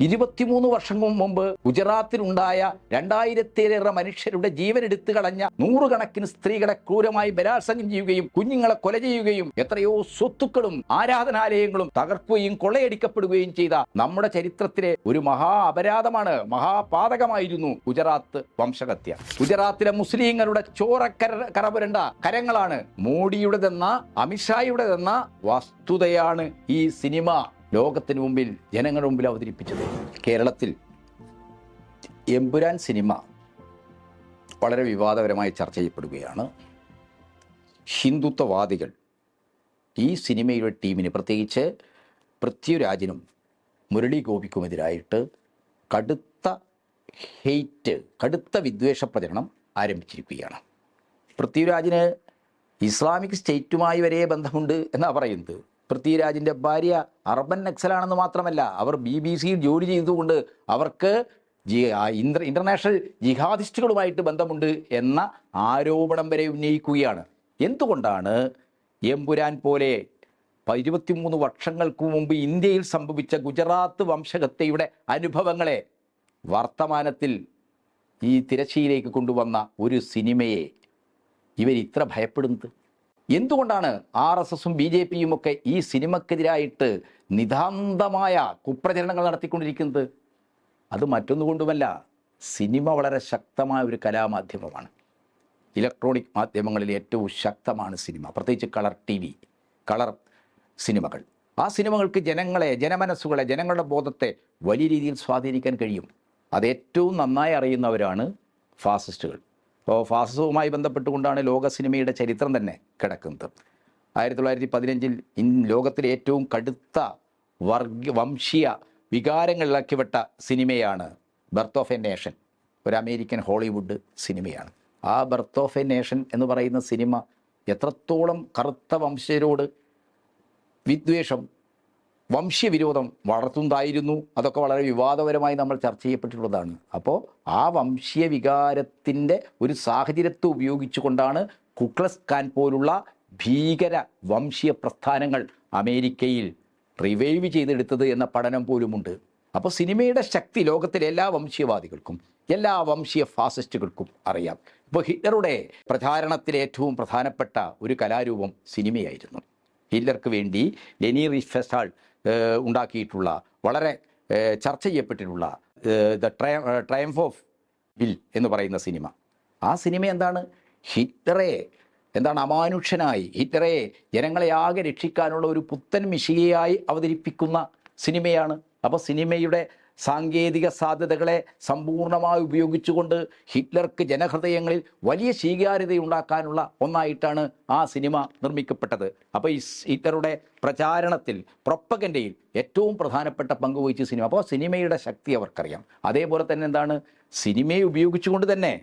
ഇരുപത്തിമൂന്ന് വർഷം മുമ്പ് ഗുജറാത്തിലുണ്ടായ രണ്ടായിരത്തിലേറെ മനുഷ്യരുടെ ജീവൻ എടുത്തു കളഞ്ഞ നൂറുകണക്കിന് സ്ത്രീകളെ ക്രൂരമായി ബലാത്സംഗം ചെയ്യുകയും കുഞ്ഞുങ്ങളെ കൊല ചെയ്യുകയും എത്രയോ സ്വത്തുക്കളും ആരാധനാലയങ്ങളും തകർക്കുകയും കൊള്ളയടിക്കപ്പെടുകയും ചെയ്ത നമ്മുടെ ചരിത്രത്തിലെ ഒരു മഹാ അപരാധമാണ് മഹാപാതകമായിരുന്നു ഗുജറാത്ത് വംശഹത്യ. ഗുജറാത്തിലെ മുസ്ലിങ്ങളുടെ ചോരക്കര കറപുരണ്ട കരങ്ങളാണ് മോഡിയുടേതെന്ന അമിത്ഷായുടേതെന്ന വസ്തുതയാണ് ഈ സിനിമ. ലോകത്തിന് മുമ്പിൽ ജനങ്ങളുടെ മുമ്പിൽ അവതരിപ്പിച്ചത് കേരളത്തിൽ എമ്പുരാൻ സിനിമ വളരെ വിവാദപരമായി ചർച്ച ചെയ്യപ്പെടുകയാണ്. ഹിന്ദുത്വവാദികൾ ഈ സിനിമയുടെ ടീമിന് പ്രത്യേകിച്ച് പൃഥ്വിരാജിനും മുരളി ഗോപിക്കുമെതിരായിട്ട് കടുത്ത ഹെയ്റ്റ് കടുത്ത വിദ്വേഷ പ്രചരണം ആരംഭിച്ചിരിക്കുകയാണ്. പൃഥ്വിരാജിന് ഇസ്ലാമിക് സ്റ്റേറ്റുമായി വരെ ബന്ധമുണ്ട് എന്നാണ് പറയുന്നത്. പൃഥ്വിരാജിന്റെ ഭാര്യ അർബൻ നക്സലാണെന്ന് മാത്രമല്ല അവർ ബി ബി സിയിൽ ജോലി ചെയ്തുകൊണ്ട് അവർക്ക് ജി ഇന്റർ ഇന്റർനാഷണൽ ജിഹാദിസ്റ്റുകളുമായിട്ട് ബന്ധമുണ്ട് എന്ന ആരോപണം വരെ ഉന്നയിക്കുകയാണ്. എന്തുകൊണ്ടാണ് എമ്പുരാൻ പോലെ ഇരുപത്തിമൂന്ന് വർഷങ്ങൾക്ക് മുമ്പ് ഇന്ത്യയിൽ സംഭവിച്ച ഗുജറാത്ത് വംശകത്തയുടെ അനുഭവങ്ങളെ വർത്തമാനത്തിൽ ഈ തിരശ്ശീലേക്ക് കൊണ്ടുവന്ന ഒരു സിനിമയെ ഇവർ ഇത്ര ഭയപ്പെടുന്നത്? എന്തുകൊണ്ടാണ് ആർ എസ് എസും ബി ജെ പിയും ഒക്കെ ഈ സിനിമക്കെതിരായിട്ട് നിതാന്തമായ കുപ്രചരണങ്ങൾ നടത്തിക്കൊണ്ടിരിക്കുന്നത്? അത് മറ്റൊന്നുകൊണ്ടുമല്ല സിനിമ വളരെ ശക്തമായ ഒരു കലാമാധ്യമമാണ്. ഇലക്ട്രോണിക് മാധ്യമങ്ങളിൽ ഏറ്റവും ശക്തമാണ് സിനിമ പ്രത്യേകിച്ച് കളർ ടി വി കളർ സിനിമകൾ. ആ സിനിമകൾക്ക് ജനങ്ങളെ ജനമനസ്സുകളെ ജനങ്ങളുടെ ബോധത്തെ വലിയ രീതിയിൽ സ്വാധീനിക്കാൻ കഴിയും. അത് ഏറ്റവും നന്നായി അറിയുന്നവരാണ് ഫാസിസ്റ്റുകൾ. അപ്പോൾ ഫാസിസവുമായി ബന്ധപ്പെട്ടുകൊണ്ടാണ് ലോക സിനിമയുടെ ചരിത്രം തന്നെ കിടക്കുന്നത്. ആയിരത്തി തൊള്ളായിരത്തി പതിനഞ്ചിൽ ലോകത്തിലെ ഏറ്റവും കടുത്ത വർഗ വംശീയ വികാരങ്ങളിലാക്കിവിട്ട സിനിമയാണ് ബർത്ത് ഓഫ് എ നേഷൻ. ഒരു അമേരിക്കൻ ഹോളിവുഡ് സിനിമയാണ്. ആ ബർത്ത് ഓഫ് എ നേഷൻ എന്ന് പറയുന്ന സിനിമ എത്രത്തോളം കറുത്ത വംശജരോട് വിദ്വേഷം വംശ്യവിരോധം വളർത്തുന്നതായിരുന്നു. അതൊക്കെ വളരെ വിവാദപരമായി നമ്മൾ ചർച്ച ചെയ്യപ്പെട്ടിട്ടുള്ളതാണ്. അപ്പോൾ ആ വംശീയ വികാരത്തിന്റെ ഒരു സാഹചര്യത്തെ ഉപയോഗിച്ചുകൊണ്ടാണ് കുക്ലസ് ഖാൻ പോലുള്ള ഭീകര വംശീയ പ്രസ്ഥാനങ്ങൾ അമേരിക്കയിൽ റിവൈവ് ചെയ്തെടുത്തത് എന്ന പഠനം പോലുമുണ്ട്. അപ്പോൾ സിനിമയുടെ ശക്തി ലോകത്തിലെ എല്ലാ വംശീയവാദികൾക്കും എല്ലാ വംശീയ ഫാസിസ്റ്റുകൾക്കും അറിയാം. ഇപ്പോൾ ഹിറ്റ്ലറുടെ പ്രചാരണത്തിലെ ഏറ്റവും പ്രധാനപ്പെട്ട ഒരു കലാരൂപം സിനിമയായിരുന്നു. ഹിറ്റ്ലർക്ക് വേണ്ടി ലെനി റിഫെസ്റ്റാൾ ഏഹ്, ഉണ്ടാക്കിയിട്ടുള്ള വളരെ ചർച്ച ചെയ്യപ്പെട്ടിട്ടുള്ള ദ ട്രയ ട്രയംഫ് ഓഫ് വിൽ എന്ന് പറയുന്ന സിനിമ. ആ സിനിമ എന്താണ്? ഹിറ്ററെ എന്താണ് അമാനുഷ്യനായി ഹിറ്ററെ ജനങ്ങളെ ആകെ രക്ഷിക്കാനുള്ള ഒരു പുത്തൻ മിശികയായി അവതരിപ്പിക്കുന്ന സിനിമയാണ്. അപ്പോൾ സിനിമയുടെ സാങ്കേതിക സാധ്യതകളെ സമ്പൂർണമായി ഉപയോഗിച്ചുകൊണ്ട് ഹിറ്റ്ലർക്ക് ജനഹൃദയങ്ങളിൽ വലിയ സ്വീകാര്യതയുണ്ടാക്കാനുള്ള ഒന്നായിട്ടാണ് ആ സിനിമ നിർമ്മിക്കപ്പെട്ടത്. അപ്പോൾ ഈ ഹിറ്റ്ലറുടെ പ്രചാരണത്തിൽ പ്രൊപ്പഗൻഡയിൽ ഏറ്റവും പ്രധാനപ്പെട്ട പങ്ക് വഹിച്ച സിനിമ. അപ്പോൾ സിനിമയുടെ ശക്തി അവർക്കറിയാം. അതേപോലെ തന്നെ എന്താണ്? സിനിമയെ ഉപയോഗിച്ചുകൊണ്ട് തന്നെ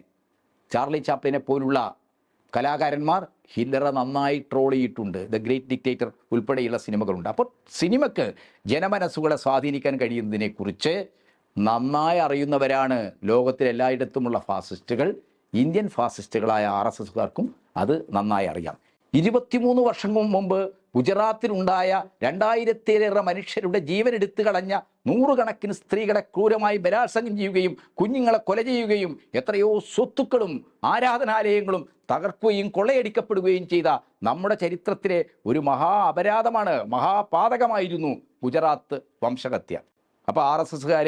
ചാർലി ചാപ്ലിനെ പോലുള്ള കലാകാരന്മാർ ഹിറ്റ്ലറെ നന്നായി ട്രോൾ ചെയ്തിട്ടുണ്ട്. ദ ഗ്രേറ്റ് ഡിക്റ്റേറ്റർ ഉൾപ്പെടെയുള്ള സിനിമകളുണ്ട്. അപ്പോൾ സിനിമയ്ക്ക് ജനമനസ്സുകളെ സ്വാധീനിക്കാൻ കഴിയുന്നതിനെക്കുറിച്ച് നന്നായി അറിയുന്നവരാണ് ലോകത്തിൽ എല്ലായിടത്തുമുള്ള ഫാസിസ്റ്റുകൾ. ഇന്ത്യൻ ഫാസിസ്റ്റുകളായ ആർ എസ് എസുകാർക്കും അത് നന്നായി അറിയാം. ഇരുപത്തിമൂന്ന് വർഷം മുമ്പ് ഗുജറാത്തിലുണ്ടായ രണ്ടായിരത്തിലേറെ മനുഷ്യരുടെ ജീവൻ എടുത്തു കളഞ്ഞ നൂറുകണക്കിന് സ്ത്രീകളെ ക്രൂരമായി ബലാത്സംഗം ചെയ്യുകയും കുഞ്ഞുങ്ങളെ കൊല ചെയ്യുകയും എത്രയോ സ്വത്തുക്കളും ആരാധനാലയങ്ങളും തകർക്കുകയും കൊള്ളയടിക്കപ്പെടുകയും ചെയ്ത നമ്മുടെ ചരിത്രത്തിലെ ഒരു മഹാ അപരാധമാണ് മഹാപാതകമായിരുന്നു ഗുജറാത്ത് വംശഹത്യ. അപ്പോൾ ആർ എസ് എസ്സുകാർ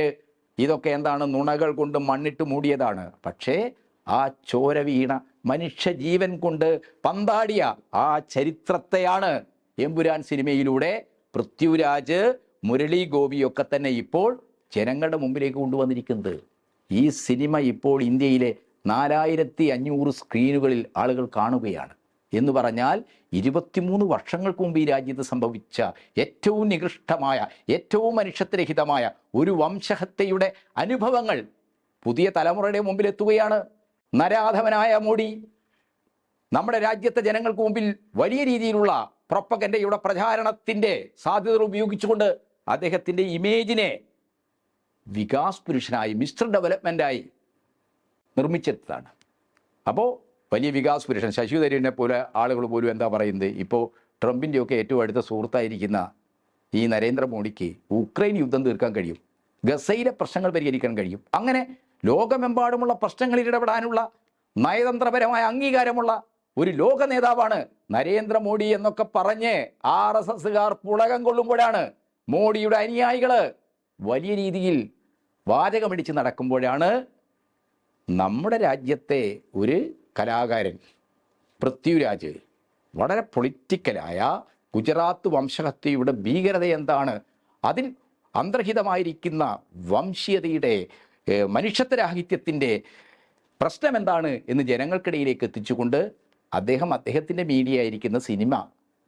ഇതൊക്കെ എന്താണ് നുണകൾ കൊണ്ട് മണ്ണിട്ട് മൂടിയതാണ്. പക്ഷേ ആ ചോര വീണ മനുഷ്യജീവൻ കൊണ്ട് പന്താടിയ ആ ചരിത്രത്തെയാണ് എമ്പുരാൻ സിനിമയിലൂടെ പൃഥ്വിരാജ് മുരളി ഗോപിയൊക്കെ തന്നെ ഇപ്പോൾ ജനങ്ങളുടെ മുമ്പിലേക്ക് കൊണ്ടുവന്നിരിക്കുന്നത്. ഈ സിനിമ ഇപ്പോൾ ഇന്ത്യയിലെ നാലായിരത്തി അഞ്ഞൂറ് സ്ക്രീനുകളിൽ ആളുകൾ കാണുകയാണ്. എന്ന് പറഞ്ഞാൽ ഇരുപത്തിമൂന്ന് വർഷങ്ങൾക്ക് മുമ്പ് ഈ രാജ്യത്ത് സംഭവിച്ച ഏറ്റവും നികൃഷ്ടമായ ഏറ്റവും മനുഷ്യത്വരഹിതമായ ഒരു വംശഹത്യയുടെ അനുഭവങ്ങൾ പുതിയ തലമുറയുടെ മുമ്പിലെത്തുകയാണ്. നരാധവനായ മോഡി നമ്മുടെ രാജ്യത്തെ ജനങ്ങൾക്ക് മുമ്പിൽ വലിയ രീതിയിലുള്ള പ്രൊപ്പഗൻഡയുടെ പ്രചാരണത്തിന്റെ സാധ്യതകൾ ഉപയോഗിച്ചുകൊണ്ട് അദ്ദേഹത്തിന്റെ ഇമേജിനെ വികാസ് പുരുഷനായി മിസ്റ്റർ ഡെവലപ്മെന്റായി നിർമ്മിച്ചെടുത്തതാണ്. അപ്പോൾ വലിയ വികാസ് പുരുഷൻ ശശി തരൂരിനെ പോലെ ആളുകൾ പോലും എന്താ പറയുന്നത്? ഇപ്പോൾ ട്രംപിന്റെയൊക്കെ ഏറ്റവും അടുത്ത സുഹൃത്തായിരിക്കുന്ന ഈ നരേന്ദ്രമോദിക്ക് ഉക്രൈൻ യുദ്ധം തീർക്കാൻ കഴിയും. ഗസയിലെ പ്രശ്നങ്ങൾ പരിഹരിക്കാൻ കഴിയും. അങ്ങനെ ലോകമെമ്പാടുമുള്ള പ്രശ്നങ്ങളിൽ ഇടപെടാനുള്ള നയതന്ത്രപരമായ അംഗീകാരമുള്ള ഒരു ലോക നേതാവാണ് നരേന്ദ്രമോദി എന്നൊക്കെ പറഞ്ഞ് ആർ എസ് എസുകാർ പുളകം കൊള്ളുമ്പോഴാണ് മോഡിയുടെ അനുയായികൾ വലിയ രീതിയിൽ വാചകമടിച്ച് നടക്കുമ്പോഴാണ് നമ്മുടെ രാജ്യത്തെ ഒരു കലാകാരൻ പൃഥ്വിരാജ്. വളരെ പൊളിറ്റിക്കലായ ഗുജറാത്ത് വംശഹത്യയുടെ ഭീകരത എന്താണ്? അതിൽ അന്തർഹിതമായിരിക്കുന്ന വംശീയതയുടെ മനുഷ്യത്വരാഹിത്യത്തിന്റെ പ്രശ്നം എന്താണ് എന്ന് ജനങ്ങൾക്കിടയിലേക്ക് എത്തിച്ചുകൊണ്ട് അദ്ദേഹം അദ്ദേഹത്തിന്റെ മീഡിയ ആയിരിക്കുന്ന സിനിമ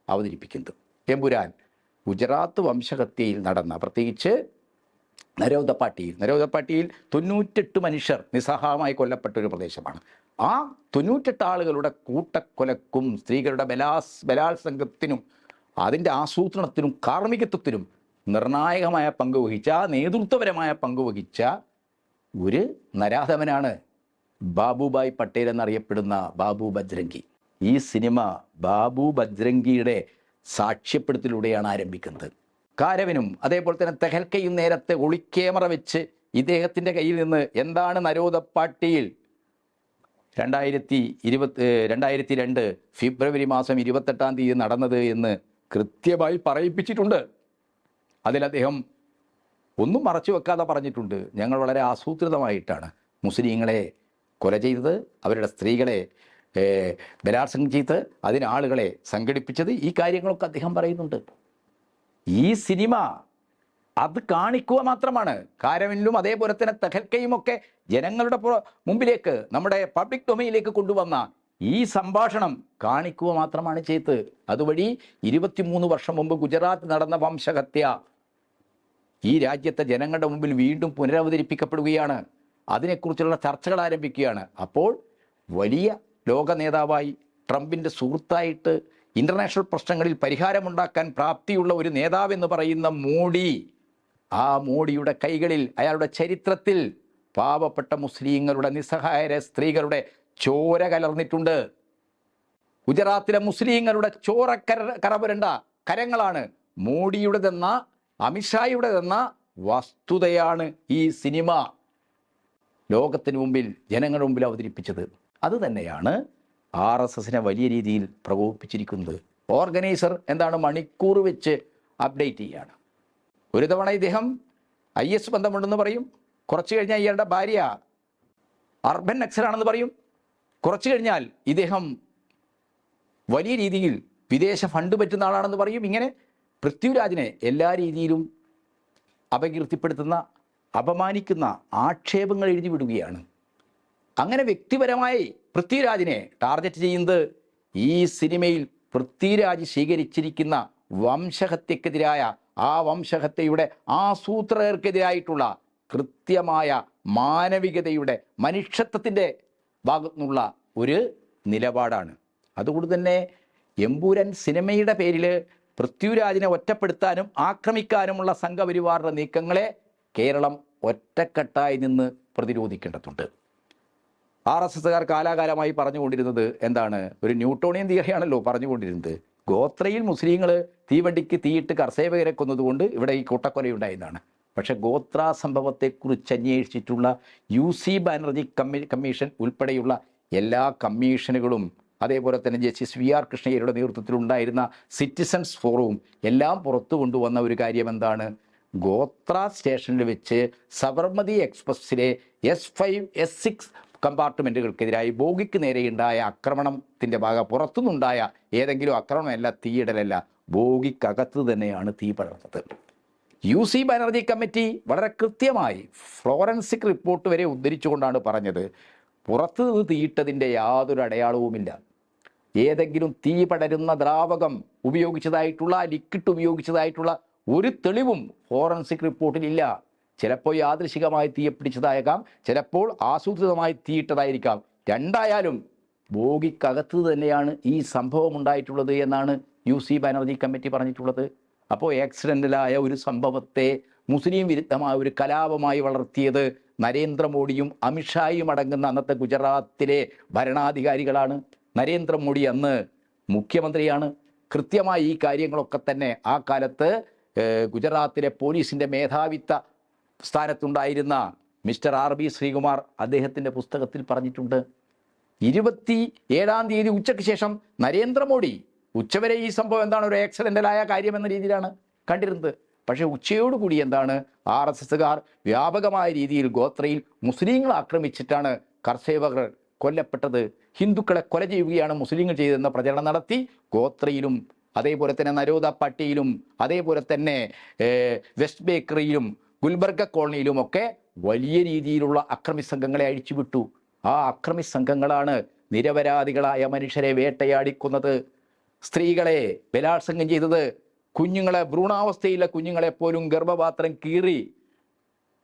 അവതരിപ്പിക്കുന്നത് എമ്പുരാൻ ഗുജറാത്ത് വംശഹത്യയിൽ നടന്ന പ്രത്യേകിച്ച് നരോദപ്പാട്ടിയിൽ. നരോദപ്പാട്ടിയിൽ തൊണ്ണൂറ്റെട്ട് മനുഷ്യർ നിസ്സഹായമായി കൊല്ലപ്പെട്ട ഒരു പ്രദേശമാണ്. ആ തൊണ്ണൂറ്റെട്ട് ആളുകളുടെ കൂട്ടക്കൊലക്കും സ്ത്രീകളുടെ ബലാസ് ബലാത്സംഗത്തിനും അതിന്റെ ആസൂത്രണത്തിനും കാർമ്മികത്വത്തിനും നിർണായകമായ പങ്ക് വഹിച്ച നേതൃത്വപരമായ പങ്ക് ഒരു നരാധമനാണ് ബാബുഭായ് പട്ടേൽ എന്നറിയപ്പെടുന്ന ബാബു ബജ്രംഗി. ഈ സിനിമ ബാബു ബജ്രംഗിയുടെ സാക്ഷ്യപ്പെടുത്തലൂടെയാണ് ആരംഭിക്കുന്നത്. കാരവനും അതേപോലെ തന്നെ തെഹൽക്കയും നേരത്തെ ഒളിക്യാമറ വെച്ച് ഇദ്ദേഹത്തിന്റെ കയ്യിൽ നിന്ന് എന്താണ് നരോദപ്പാട്ടിയിൽ രണ്ടായിരത്തി ഇരുപത്തി രണ്ടായിരത്തി രണ്ട് ഫെബ്രുവരി മാസം ഇരുപത്തെട്ടാം തീയതി നടന്നത് എന്ന് കൃത്യമായി പറയിപ്പിച്ചിട്ടുണ്ട്. അതിൽ അദ്ദേഹം ഒന്നും മറച്ചു വെക്കാതെ പറഞ്ഞിട്ടുണ്ട്. ഞങ്ങൾ വളരെ ആസൂത്രിതമായിട്ടാണ് മുസ്ലിങ്ങളെ കൊല ചെയ്തത് അവരുടെ സ്ത്രീകളെ ബലാത്സംഗം ചെയ്ത് അതിന് ആളുകളെ സംഘടിപ്പിച്ചത് ഈ കാര്യങ്ങളൊക്കെ അദ്ദേഹം പറയുന്നുണ്ട്. ഈ സിനിമ അത് കാണിക്കുക മാത്രമാണ്. കാരവനിലും അതേപോലെ തന്നെ തെഹൽക്കയും ഒക്കെ ജനങ്ങളുടെ മുമ്പിലേക്ക് നമ്മുടെ പബ്ലിക് ഡൊമൈനിലേക്ക് കൊണ്ടുവന്ന ഈ സംഭാഷണം കാണിക്കുക മാത്രമാണ് ചെയ്ത് അതുവഴി ഇരുപത്തിമൂന്ന് വർഷം മുമ്പ് ഗുജറാത്ത് നടന്ന വംശഹത്യ ഈ രാജ്യത്തെ ജനങ്ങളുടെ മുമ്പിൽ വീണ്ടും പുനരവതരിപ്പിക്കപ്പെടുകയാണ്. അതിനെക്കുറിച്ചുള്ള ചർച്ചകൾ ആരംഭിക്കുകയാണ്. അപ്പോൾ വലിയ ലോക നേതാവായി ട്രംപിന്റെ സുഹൃത്തായിട്ട് ഇന്റർനാഷണൽ പ്രശ്നങ്ങളിൽ പരിഹാരമുണ്ടാക്കാൻ പ്രാപ്തിയുള്ള ഒരു നേതാവെന്ന് പറയുന്ന മോഡി ആ മോഡിയുടെ കൈകളിൽ അയാളുടെ ചരിത്രത്തിൽ പാവപ്പെട്ട മുസ്ലിങ്ങളുടെ നിസ്സഹായര സ്ത്രീകളുടെ ചോര കലർന്നിട്ടുണ്ട്. ഗുജറാത്തിലെ മുസ്ലിങ്ങളുടെ ചോര കര കരപുരണ്ട കരങ്ങളാണ് മോഡിയുടേതെന്ന അമിത്ഷായുടേതെന്ന വസ്തുതയാണ് ഈ സിനിമ ലോകത്തിന് മുമ്പിൽ ജനങ്ങളുടെ മുമ്പിൽ അവതരിപ്പിച്ചത്. അത് തന്നെയാണ് ആർ എസ് എസിനെ വലിയ രീതിയിൽ പ്രകോപിപ്പിച്ചിരിക്കുന്നത്. ഓർഗനൈസർ എന്താണ് മണിക്കൂർ വെച്ച് അപ്ഡേറ്റ് ചെയ്യുകയാണ് ഒരു തവണ ഇദ്ദേഹം ഐ എസ് ബന്ധമുണ്ടെന്ന് പറയും. കുറച്ച് കഴിഞ്ഞാൽ ഇയാളുടെ ഭാര്യ അർബൻ നക്സലാണെന്ന് പറയും. കുറച്ച് കഴിഞ്ഞാൽ ഇദ്ദേഹം വലിയ രീതിയിൽ വിദേശ ഫണ്ട് പറ്റുന്ന ആളാണെന്ന് പറയും. ഇങ്ങനെ പൃഥ്വിരാജിനെ എല്ലാ രീതിയിലും അപകീർത്തിപ്പെടുത്തുന്ന അപമാനിക്കുന്ന ആക്ഷേപങ്ങൾ എഴുതി വിടുകയാണ്. അങ്ങനെ വ്യക്തിപരമായി പൃഥ്വിരാജിനെ ടാർഗറ്റ് ചെയ്യുന്നത് ഈ സിനിമയിൽ പൃഥ്വിരാജ് സ്വീകരിച്ചിരിക്കുന്ന വംശഹത്യക്കെതിരായ ആ വംശഹത്യയുടെ ആസൂത്രകർക്കെതിരായിട്ടുള്ള കൃത്യമായ മാനവികതയുടെ മനുഷ്യത്വത്തിന്റെ ഭാഗത്തുനിന്നുള്ള ഒരു നിലപാടാണ്. അതുകൊണ്ട് തന്നെ എമ്പൂരൻ സിനിമയുടെ പേരിൽ പൃഥ്വിരാജിനെ ഒറ്റപ്പെടുത്താനും ആക്രമിക്കാനുമുള്ള സംഘപരിവാറിന്റെ നീക്കങ്ങളെ കേരളം ഒറ്റക്കെട്ടായി നിന്ന് പ്രതിരോധിക്കേണ്ടതുണ്ട്. ആർ എസ് എസ്സുകാർ കാലാകാലമായി പറഞ്ഞുകൊണ്ടിരുന്നത് എന്താണ്? ഒരു ന്യൂട്ടോണിയൻ തിയറിയാണല്ലോ പറഞ്ഞുകൊണ്ടിരുന്നത്. ഗോത്രയിൽ മുസ്ലിങ്ങൾ തീവണ്ടിക്ക് തീയിട്ട് കർസേവകരെ കൊന്നതുകൊണ്ട് ഇവിടെ ഈ കൂട്ടക്കൊലയുണ്ടായതാണ് പക്ഷേ ഗോത്ര സംഭവത്തെക്കുറിച്ച് അന്വേഷിച്ചിട്ടുള്ള യു സി ബാനർജി കമ്മി കമ്മീഷൻ ഉൾപ്പെടെയുള്ള എല്ലാ കമ്മീഷനുകളും അതേപോലെ തന്നെ ജസ്റ്റിസ് വി ആർ കൃഷ്ണയ്യരുടെ നേതൃത്വത്തിലുണ്ടായിരുന്ന സിറ്റിസൺസ് ഫോറവും എല്ലാം പുറത്തു കൊണ്ടുവന്ന ഒരു കാര്യം എന്താണ് ഗോത്ര സ്റ്റേഷനിൽ വെച്ച് സബർമതി എക്സ്പ്രസ്സിലെ എസ് ഫൈവ് എസ് സിക്സ് കമ്പാർട്ട്മെന്റുകൾക്കെതിരായി ബോഗിക്ക് നേരെയുണ്ടായ ആക്രമണത്തിന്റെ ഭാഗം പുറത്തുനിന്നുണ്ടായ ഏതെങ്കിലും ആക്രമണമല്ല തീയിടലല്ല. ബോഗിക്കകത്ത് തന്നെയാണ് തീ പടർന്നത്. യു സി ബാനർജി കമ്മിറ്റി വളരെ കൃത്യമായി ഫ്ലോറൻസിക് റിപ്പോർട്ട് വരെ ഉദ്ധരിച്ചുകൊണ്ടാണ് പറഞ്ഞത്. പുറത്തു നിന്ന് തീയിട്ടതിന്റെ യാതൊരു അടയാളവുമില്ല. ഏതെങ്കിലും തീ പടരുന്ന ദ്രാവകം ഉപയോഗിച്ചതായിട്ടുള്ള ലിക്വിഡ് ഉപയോഗിച്ചതായിട്ടുള്ള ഒരു തെളിവും ഫോറൻസിക് റിപ്പോർട്ടിലില്ല ചിലപ്പോൾ യാദൃശികമായി തീയെ പിടിച്ചതായേക്കാം ചിലപ്പോൾ ആസൂത്രിതമായി തീയിട്ടതായിരിക്കാം. രണ്ടായാലും ബോഗിക്കകത്ത് തന്നെയാണ് ഈ സംഭവം ഉണ്ടായിട്ടുള്ളത് എന്നാണ് യു സി ബാനർജി കമ്മിറ്റി പറഞ്ഞിട്ടുള്ളത്. അപ്പോൾ ആക്സിഡന്റലായ ഒരു സംഭവത്തെ മുസ്ലിം വിരുദ്ധമായ ഒരു കലാപമായി വളർത്തിയത് നരേന്ദ്രമോദിയും അമിത്ഷായും അടങ്ങുന്ന അന്നത്തെ ഗുജറാത്തിലെ ഭരണാധികാരികളാണ്. നരേന്ദ്രമോദി അന്ന് മുഖ്യമന്ത്രിയാണ്. കൃത്യമായി ഈ കാര്യങ്ങളൊക്കെ തന്നെ ആ കാലത്ത് ഗുജറാത്തിലെ പോലീസിന്റെ മേധാവിത്വ സ്ഥാനത്തുണ്ടായിരുന്ന മിസ്റ്റർ ആർ ബി ശ്രീകുമാർ അദ്ദേഹത്തിന്റെ പുസ്തകത്തിൽ പറഞ്ഞിട്ടുണ്ട്. ഇരുപത്തി ഏഴാം തീയതി ഉച്ചയ്ക്ക് ശേഷം നരേന്ദ്രമോദി ഉച്ചവരെ ഈ സംഭവം എന്താണ് ഒരു ആക്സിഡന്റലായ കാര്യം എന്ന രീതിയിലാണ് കണ്ടിരുന്നത്. പക്ഷേ ഉച്ചയോടുകൂടി എന്താണ് ആർ എസ് എസുകാർ വ്യാപകമായ രീതിയിൽ ഗോത്രയിൽ മുസ്ലിങ്ങളെ ആക്രമിച്ചിട്ടാണ് കർഷകർ കൊല്ലപ്പെട്ടത്. ഹിന്ദുക്കളെ കൊല ചെയ്യുകയാണ് മുസ്ലിങ്ങൾ ചെയ്തതെന്ന പ്രചരണം നടത്തി. ഗോത്രയിലും അതേപോലെ തന്നെ നരോദ പട്ടിയിലും അതേപോലെ തന്നെ വെസ്റ്റ് ബേക്കറിയിലും ഗുൽബർഗ കോളനിയിലും ഒക്കെ വലിയ രീതിയിലുള്ള അക്രമി സംഘങ്ങളെ അഴിച്ചുവിട്ടു. ആ അക്രമി സംഘങ്ങളാണ് നിരപരാധികളായ മനുഷ്യരെ വേട്ടയാടിക്കുന്നത്. സ്ത്രീകളെ ബലാത്സംഗം ചെയ്തത് കുഞ്ഞുങ്ങളെ ഭ്രൂണാവസ്ഥയിലെ കുഞ്ഞുങ്ങളെ പോലും ഗർഭപാത്രം കീറി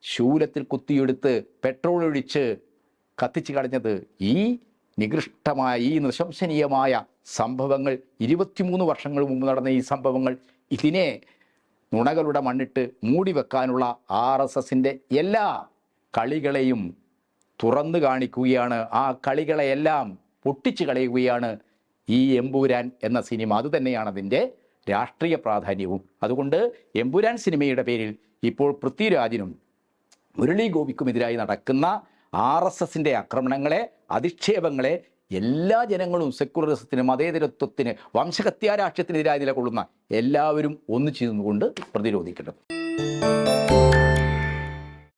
ശൂലത്തിൽ കുത്തിയെടുത്ത് പെട്രോൾ ഒഴിച്ച് കത്തിച്ചു കളഞ്ഞത് ഈ നികൃഷ്ടമായ ഈ നൃശംസനീയമായ സംഭവങ്ങൾ ഇരുപത്തിമൂന്ന് വർഷങ്ങൾ മുമ്പ് നടന്ന ഈ സംഭവങ്ങൾ ഇതിനെ നുണകളുടെ മണ്ണിട്ട് മൂടി വെക്കാനുള്ള ആർ എസ് എസിന്റെ എല്ലാ കളികളെയും തുറന്നു കാണിക്കുകയാണ്. ആ കളികളെയെല്ലാം പൊട്ടിച്ചു കളയുകയാണ് ഈ എമ്പൂരാൻ എന്ന സിനിമ. അതുതന്നെയാണ് അതിന്റെ രാഷ്ട്രീയ പ്രാധാന്യവും. അതുകൊണ്ട് എമ്പുരാൻ സിനിമയുടെ പേരിൽ ഇപ്പോൾ പൃഥ്വിരാജിനും മുരളി ഗോപിക്കുമെതിരായി നടക്കുന്ന ആർ എസ് എസിന്റെ ആക്രമണങ്ങളെ അധിക്ഷേപങ്ങളെ എല്ലാ ജനങ്ങളും സെക്യുലറിസത്തിന് മതേതരത്വത്തിന് വംശഹത്യാരാഷ്ട്രത്തിനെതിരായി നിലകൊള്ളുന്ന എല്ലാവരും ഒന്നു ചേർന്നുകൊണ്ട് പ്രതിരോധിക്കണം